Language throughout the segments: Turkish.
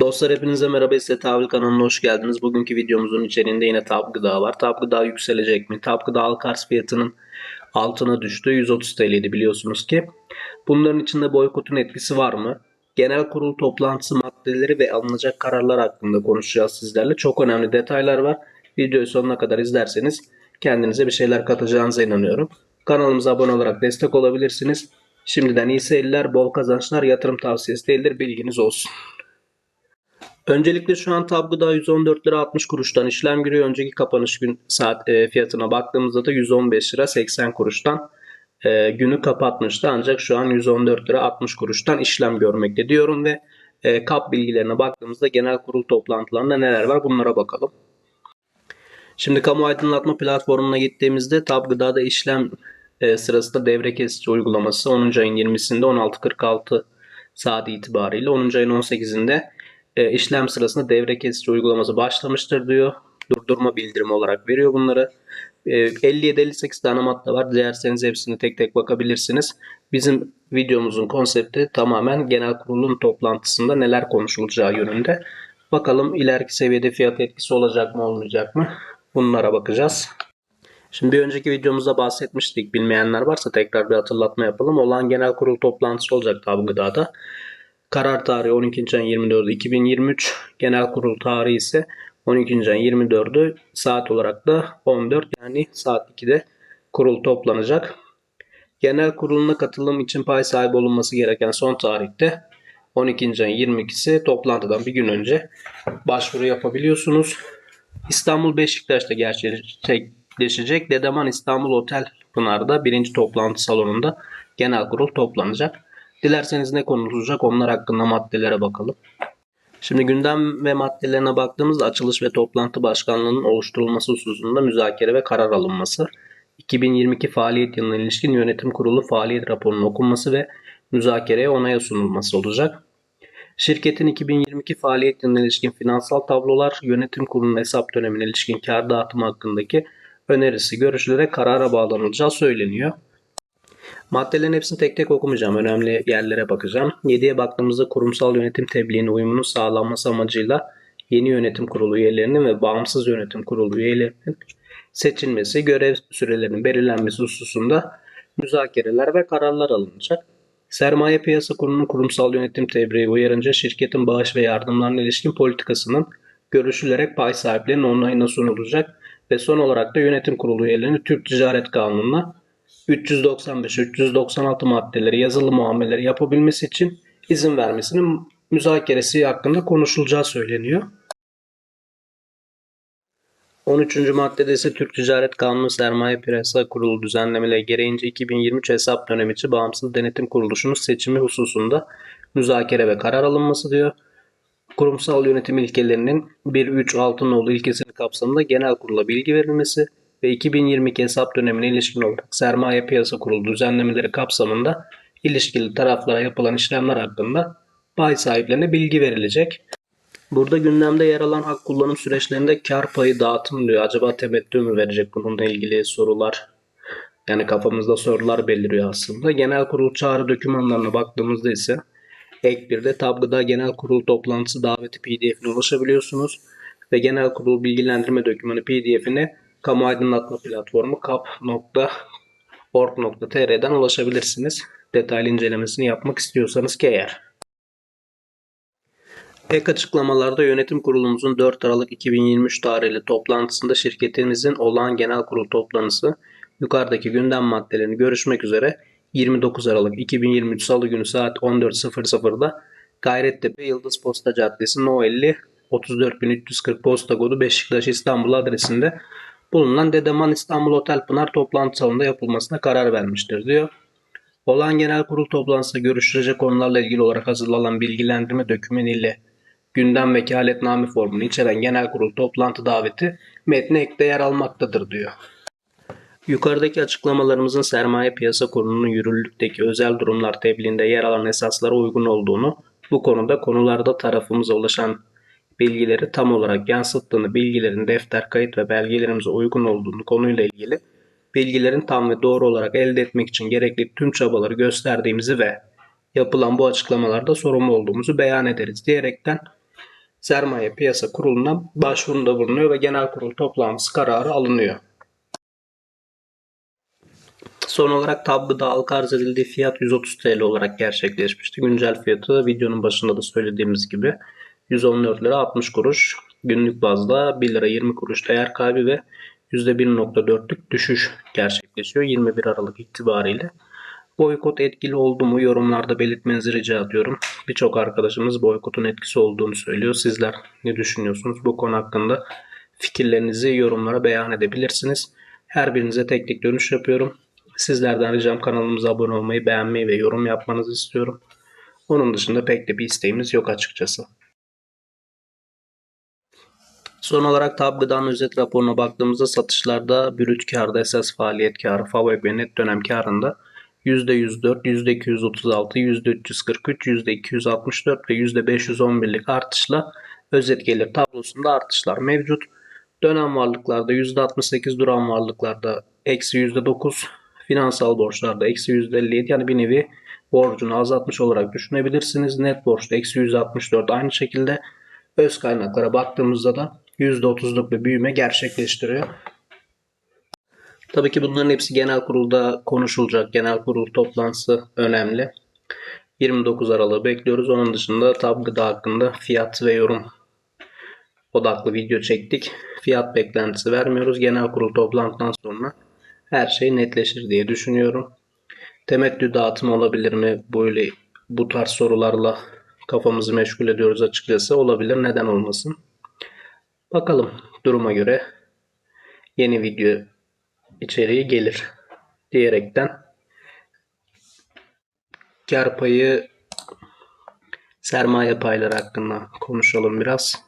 Dostlar hepinize merhaba size Tavıl kanalına hoş geldiniz. Bugünkü videomuzun içeriğinde yine TAP gıda var. TAP gıda yükselecek mi? TAP gıda halk arz fiyatının altına düştü. 130 TL'ydi biliyorsunuz ki. Bunların içinde boykotun etkisi var mı? Genel kurul toplantısı maddeleri ve alınacak kararlar hakkında konuşacağız sizlerle. Çok önemli detaylar var. Videoyu sonuna kadar izlerseniz kendinize bir şeyler katacağınıza inanıyorum. Kanalımıza abone olarak destek olabilirsiniz. Şimdiden iyi seyirler, bol kazançlar, yatırım tavsiyesi değildir bilginiz olsun. Öncelikle şu an tabloda 114 lira 60 kuruştan işlem görüyor. Önceki kapanış gün saat e, fiyatına baktığımızda da 115 lira 80 kuruştan e, günü kapatmıştı. Ancak şu an 114 lira 60 kuruştan işlem görmekte diyorum ve e, kap bilgilerine baktığımızda genel kurul toplantılarında neler var bunlara bakalım. Şimdi kamu aydınlatma platformuna gittiğimizde Tab Gıda'da işlem e, sırasında devre kesici uygulaması 10. ayın 20'sinde 16.46 saat itibariyle 10. ayın 18'inde e, işlem sırasında devre kesici uygulaması başlamıştır diyor. Durdurma bildirimi olarak veriyor bunları. E, 57-58 tane madde var. Dilerseniz hepsini tek tek bakabilirsiniz. Bizim videomuzun konsepti tamamen genel kurulun toplantısında neler konuşulacağı yönünde. Bakalım ileriki seviyede fiyat etkisi olacak mı olmayacak mı? Bunlara bakacağız. Şimdi bir önceki videomuzda bahsetmiştik. Bilmeyenler varsa tekrar bir hatırlatma yapalım. Olan genel kurul toplantısı olacak tabi gıdada. Karar tarihi 12. ayın 24'ü 2023. Genel kurul tarihi ise 12. ayın 24'ü. Saat olarak da 14 yani saat 2'de kurul toplanacak. Genel kuruluna katılım için pay sahibi olunması gereken son tarihte 12. ayın 22'si toplantıdan bir gün önce başvuru yapabiliyorsunuz. İstanbul Beşiktaş'ta gerçekleşecek Dedeman İstanbul Otel Pınar'da birinci toplantı salonunda genel kurul toplanacak. Dilerseniz ne konuşulacak onlar hakkında maddelere bakalım. Şimdi gündem ve maddelerine baktığımızda açılış ve toplantı başkanlığının oluşturulması hususunda müzakere ve karar alınması, 2022 faaliyet yılına ilişkin yönetim kurulu faaliyet raporunun okunması ve müzakereye onaya sunulması olacak. Şirketin 2022 faaliyet yılına ilişkin finansal tablolar, yönetim kurulunun hesap dönemine ilişkin kar dağıtımı hakkındaki önerisi görüşülerek karara bağlanılacağı söyleniyor. Maddelerin hepsini tek tek okumayacağım. Önemli yerlere bakacağım. 7'ye baktığımızda kurumsal yönetim tebliğinin uyumunun sağlanması amacıyla yeni yönetim kurulu üyelerinin ve bağımsız yönetim kurulu üyelerinin seçilmesi, görev sürelerinin belirlenmesi hususunda müzakereler ve kararlar alınacak. Sermaye Piyasa Kurulu'nun kurumsal yönetim tebriği uyarınca şirketin bağış ve yardımlarına ilişkin politikasının görüşülerek pay sahiplerinin onayına sunulacak ve son olarak da yönetim kurulu üyelerinin Türk Ticaret Kanunu'na 395-396 maddeleri yazılı muameleleri yapabilmesi için izin vermesinin müzakeresi hakkında konuşulacağı söyleniyor. 13. maddede ise Türk Ticaret Kanunu Sermaye Piyasa Kurulu düzenlemeleri gereğince 2023 hesap dönemi için bağımsız denetim kuruluşunun seçimi hususunda müzakere ve karar alınması diyor. Kurumsal yönetim ilkelerinin 1.3.6 nolu ilkesinin kapsamında genel kurula bilgi verilmesi ve 2022 hesap dönemine ilişkin olarak sermaye piyasa kurulu düzenlemeleri kapsamında ilişkili taraflara yapılan işlemler hakkında pay sahiplerine bilgi verilecek. Burada gündemde yer alan hak kullanım süreçlerinde kar payı dağıtım diyor. Acaba temettü mü verecek bununla ilgili sorular? Yani kafamızda sorular beliriyor aslında. Genel kurul çağrı dokümanlarına baktığımızda ise ek bir de tabgıda genel kurul toplantısı daveti pdf'ine ulaşabiliyorsunuz. Ve genel kurul bilgilendirme dokümanı pdf'ine kamu aydınlatma platformu kap.org.tr'den ulaşabilirsiniz. Detaylı incelemesini yapmak istiyorsanız ki eğer. Ek açıklamalarda yönetim kurulumuzun 4 Aralık 2023 tarihli toplantısında şirketimizin olağan genel kurul toplantısı yukarıdaki gündem maddelerini görüşmek üzere 29 Aralık 2023 Salı günü saat 14.00'da Gayrettepe Yıldız Posta Caddesi No 50 34340 posta kodu Beşiktaş İstanbul adresinde bulunan Dedeman İstanbul Otel Pınar toplantı salonunda yapılmasına karar vermiştir diyor. Olan genel kurul toplantısında görüşülecek konularla ilgili olarak hazırlanan bilgilendirme dokümanı ile gündem vekaletname formunu içeren genel kurul toplantı daveti metne ekte yer almaktadır diyor. Yukarıdaki açıklamalarımızın sermaye piyasa kurulunun yürürlükteki özel durumlar tebliğinde yer alan esaslara uygun olduğunu, bu konuda konularda tarafımıza ulaşan bilgileri tam olarak yansıttığını, bilgilerin defter, kayıt ve belgelerimize uygun olduğunu konuyla ilgili bilgilerin tam ve doğru olarak elde etmek için gerekli tüm çabaları gösterdiğimizi ve yapılan bu açıklamalarda sorumlu olduğumuzu beyan ederiz diyerekten Sermaye Piyasa Kurulu'na başvurunda bulunuyor ve genel kurul toplantısı kararı alınıyor. Son olarak tab gıda halka arz edildiği fiyat 130 TL olarak gerçekleşmişti. Güncel fiyatı videonun başında da söylediğimiz gibi 114 lira 60 kuruş. Günlük bazda 1 lira 20 kuruş değer kaybı ve %1.4'lük düşüş gerçekleşiyor 21 Aralık itibariyle. Boykot etkili oldu mu yorumlarda belirtmenizi rica ediyorum. Birçok arkadaşımız boykotun etkisi olduğunu söylüyor. Sizler ne düşünüyorsunuz bu konu hakkında? Fikirlerinizi yorumlara beyan edebilirsiniz. Her birinize tek tek dönüş yapıyorum. Sizlerden ricam kanalımıza abone olmayı, beğenmeyi ve yorum yapmanızı istiyorum. Onun dışında pek de bir isteğimiz yok açıkçası. Son olarak TAB özet raporuna baktığımızda satışlarda brüt karda esas faaliyet karı, FAVÖK ve net dönem karında %104, %236, %343, %264 ve %511'lik artışla özet gelir tablosunda artışlar mevcut. Dönem varlıklarda %68, duran varlıklarda eksi %9, finansal borçlarda eksi %57 yani bir nevi borcunu azaltmış olarak düşünebilirsiniz. Net borçta eksi %64 aynı şekilde öz kaynaklara baktığımızda da %30'luk bir büyüme gerçekleştiriyor. Tabii ki bunların hepsi genel kurulda konuşulacak. Genel kurul toplantısı önemli. 29 Aralık'ı bekliyoruz. Onun dışında tab gıda hakkında fiyat ve yorum odaklı video çektik. Fiyat beklentisi vermiyoruz. Genel kurul toplantından sonra her şey netleşir diye düşünüyorum. Temettü dağıtımı olabilir mi? Böyle bu tarz sorularla kafamızı meşgul ediyoruz açıkçası. Olabilir. Neden olmasın? Bakalım duruma göre yeni video içeriği gelir diyerekten kar payı sermaye payları hakkında konuşalım biraz.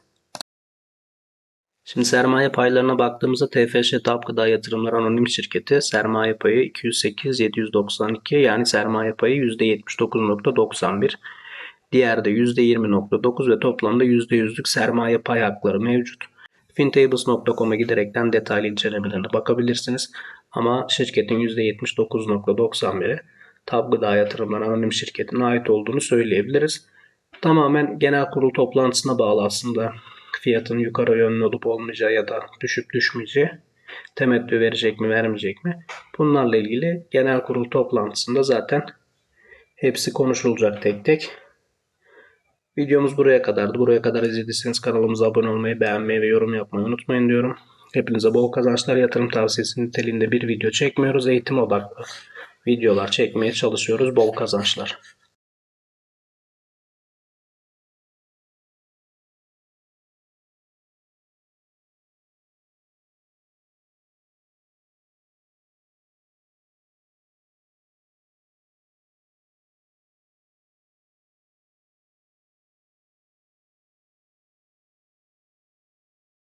Şimdi sermaye paylarına baktığımızda TFŞ TAP Gıda Yatırımları Anonim Şirketi sermaye payı 208 792 yani sermaye payı %79.91. Diğer de %20.9 ve toplamda %100'lük sermaye pay hakları mevcut. fintables.com'a giderekten detaylı incelemelerine bakabilirsiniz. Ama şirketin %79.91'i TAP Gıda Anonim Şirketi'ne ait olduğunu söyleyebiliriz. Tamamen genel kurul toplantısına bağlı aslında fiyatın yukarı yönlü olup olmayacağı ya da düşüp düşmeyeceği, temettü verecek mi vermeyecek mi? Bunlarla ilgili genel kurul toplantısında zaten hepsi konuşulacak tek tek. Videomuz buraya kadardı. Buraya kadar izlediyseniz kanalımıza abone olmayı, beğenmeyi ve yorum yapmayı unutmayın diyorum. Hepinize bol kazançlar yatırım tavsiyesi niteliğinde bir video çekmiyoruz. Eğitim odaklı videolar çekmeye çalışıyoruz. Bol kazançlar.